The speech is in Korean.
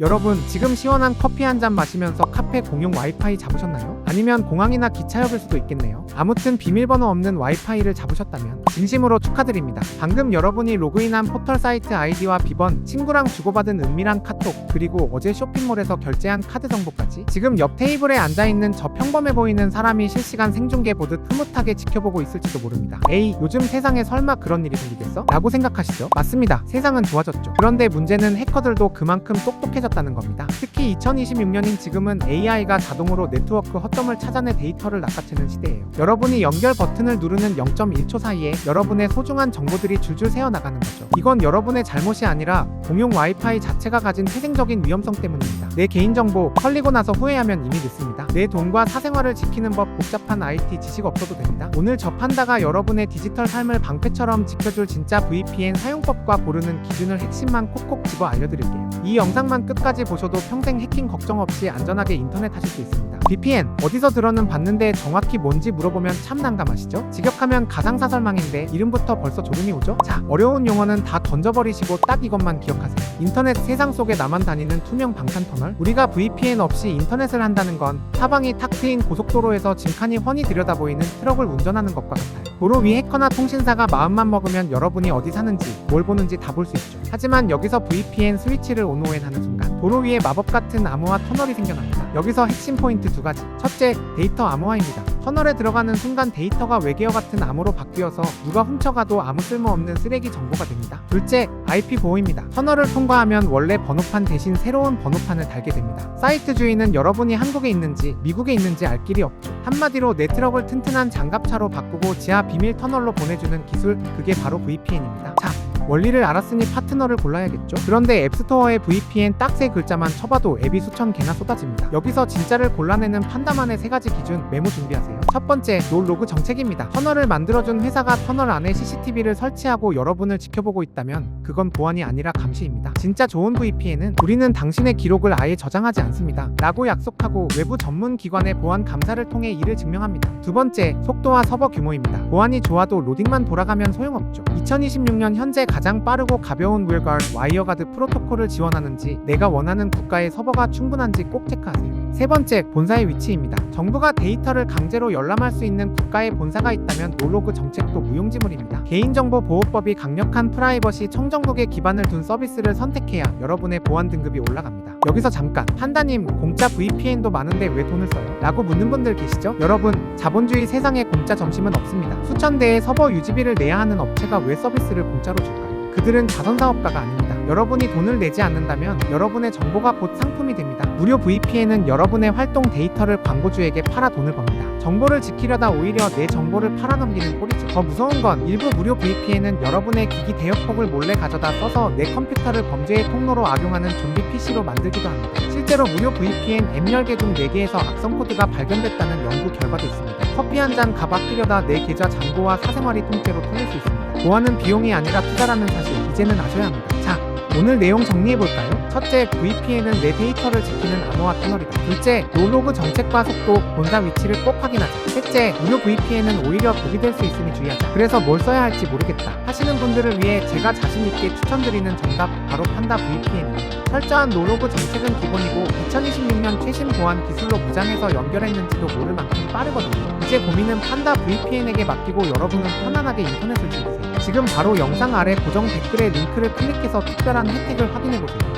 여러분 지금 시원한 커피 한 잔 마시면서 카페 공용 와이파이 잡으셨나요? 아니면 공항이나 기차역일 수도 있겠네요. 아무튼 비밀번호 없는 와이파이를 잡으셨다면 진심으로 축하드립니다. 방금 여러분이 로그인한 포털 사이트 아이디와 비번, 친구랑 주고받은 은밀한 카톡, 그리고 어제 쇼핑몰에서 결제한 카드 정보까지 지금 옆 테이블에 앉아있는 저 평범해 보이는 사람이 실시간 생중계 보듯 흐뭇하게 지켜보고 있을지도 모릅니다. 에이 요즘 세상에 설마 그런 일이 생기겠어? 라고 생각하시죠? 맞습니다. 세상은 좋아졌죠. 그런데 문제는 해커들도 그만큼 똑똑해졌다는 겁니다. 특히 2026년인 지금은 AI가 자동으로 네트워크 허 점을 찾아내 데이터를 낚아채는 시대예요. 여러분이 연결 버튼을 누르는 0.1초 사이에 여러분의 소중한 정보들이 줄줄 새어나가는 거죠. 이건 여러분의 잘못이 아니라 공용 와이파이 자체가 가진 태생적인 위험성 때문입니다. 내 개인정보 털리고 나서 후회하면 이미 늦습니다. 내 돈과 사생활을 지키는 법 복잡한 IT 지식 없어도 됩니다. 오늘 저 판다가 여러분의 디지털 삶을 방패처럼 지켜줄 진짜 VPN 사용법과 고르는 기준을 핵심만 콕콕 집어 알려드릴게요. 이 영상만 끝까지 보셔도 평생 해킹 걱정 없이 안전하게 인터넷 하실 수 있습니다. VPN 어디서 들어는 봤는데 정확히 뭔지 물어보면 참 난감하시죠? 직역하면 가상사설망인데 이름부터 벌써 졸음이 오죠? 자 어려운 용어는 다 던져버리시고 딱 이것만 기억하세요. 인터넷 세상 속에 나만 다니는 투명 방탄 터널 우리가 VPN 없이 인터넷을 한다는 건 사방이 탁 트인 고속도로에서 짐칸이 훤히 들여다보이는 트럭을 운전하는 것과 같아요. 도로 위 해커나 통신사가 마음만 먹으면 여러분이 어디 사는지 뭘 보는지 다 볼 수 있죠. 하지만 여기서 VPN 스위치를 온오엔 하는 순간 도로 위에 마법 같은 암호화 터널이 생겨납니다. 여기서 핵심 포인트 두 가지. 첫 째, 데이터 암호화입니다. 터널에 들어가는 순간 데이터가 외계어 같은 암호로 바뀌어서 누가 훔쳐가도 아무 쓸모없는 쓰레기 정보가 됩니다. 둘째, IP 보호입니다. 터널을 통과하면 원래 번호판 대신 새로운 번호판을 달게 됩니다. 사이트 주인은 여러분이 한국에 있는지 미국에 있는지 알 길이 없죠. 한마디로 네트워크를 튼튼한 장갑차로 바꾸고 지하 비밀 터널로 보내주는 기술, 그게 바로 VPN입니다. 자, 원리를 알았으니 파트너를 골라야겠죠. 그런데 앱스토어에 VPN 딱 세 글자만 쳐봐도 앱이 수천 개나 쏟아집니다. 여기서 진짜를 골라내는 판다만의 세 가지 기준 메모 준비하세요. 첫 번째, 노로그 정책입니다. 터널을 만들어준 회사가 터널 안에 CCTV를 설치하고 여러분을 지켜보고 있다면 그건 보안이 아니라 감시입니다. 진짜 좋은 VPN은 우리는 당신의 기록을 아예 저장하지 않습니다. 라고 약속하고 외부 전문 기관의 보안 감사를 통해 이를 증명합니다. 두 번째, 속도와 서버 규모입니다. 보안이 좋아도 로딩만 돌아가면 소용없죠. 2026년 현재 가장 빠르고 가벼운 윌가드 와이어가드 프로토콜을 지원하는지 내가 원하는 국가의 서버가 충분한지 꼭 체크하세요. 세 번째, 본사의 위치입니다. 정부가 데이터를 강제로 열람할 수 있는 국가의 본사가 있다면 노로그 정책도 무용지물입니다. 개인정보 보호법이 강력한 프라이버시 청정국에 기반을 둔 서비스를 선택해야 여러분의 보안 등급이 올라갑니다. 여기서 잠깐 판다님 공짜 VPN도 많은데 왜 돈을 써요? 라고 묻는 분들 계시죠? 여러분 자본주의 세상에 공짜 점심은 없습니다. 수천 대의 서버 유지비를 내야 하는 업체가 왜 서비스를 공짜로 줄까요? 그들은 자선사업가가 아닙니다. 여러분이 돈을 내지 않는다면 여러분의 정보가 곧 상품이 됩니다. 무료 VPN은 여러분의 활동 데이터를 광고주에게 팔아 돈을 법니다. 정보를 지키려다 오히려 내 정보를 팔아넘기는 꼴이죠. 더 무서운 건 일부 무료 VPN은 여러분의 기기 대역폭을 몰래 가져다 써서 내 컴퓨터를 범죄의 통로로 악용하는 좀비 PC로 만들기도 합니다. 실제로 무료 VPN 앱 10개 중 4개에서 악성 코드가 발견됐다는 연구 결과도 있습니다. 커피 한 잔 가방 끼려다 내 계좌 잔고와 사생활이 통째로 털릴 수 있습니다. 보안은 비용이 아니라 투자라는 사실 이제는 아셔야 합니다. 자, 오늘 내용 정리해볼까요? 첫째, VPN은 내 데이터를 지키는 암호화 터널이다. 둘째, 노로그 정책과 속도, 본사 위치를 꼭 확인하자. 셋째, 무료 VPN은 오히려 독이 될 수 있으니 주의하자. 그래서 뭘 써야 할지 모르겠다. 하시는 분들을 위해 제가 자신있게 추천드리는 정답, 바로 판다 VPN입니다. 철저한 노로그 정책은 기본이고 2026년 최신 보안 기술로 무장해서 연결했는지도 모를 만큼 빠르거든요. 이제 고민은 판다 VPN에게 맡기고 여러분은 편안하게 인터넷을 즐기세요. 지금 바로 영상 아래 고정 댓글에 링크를 클릭해서 특별한 혜택을 확인해보세요.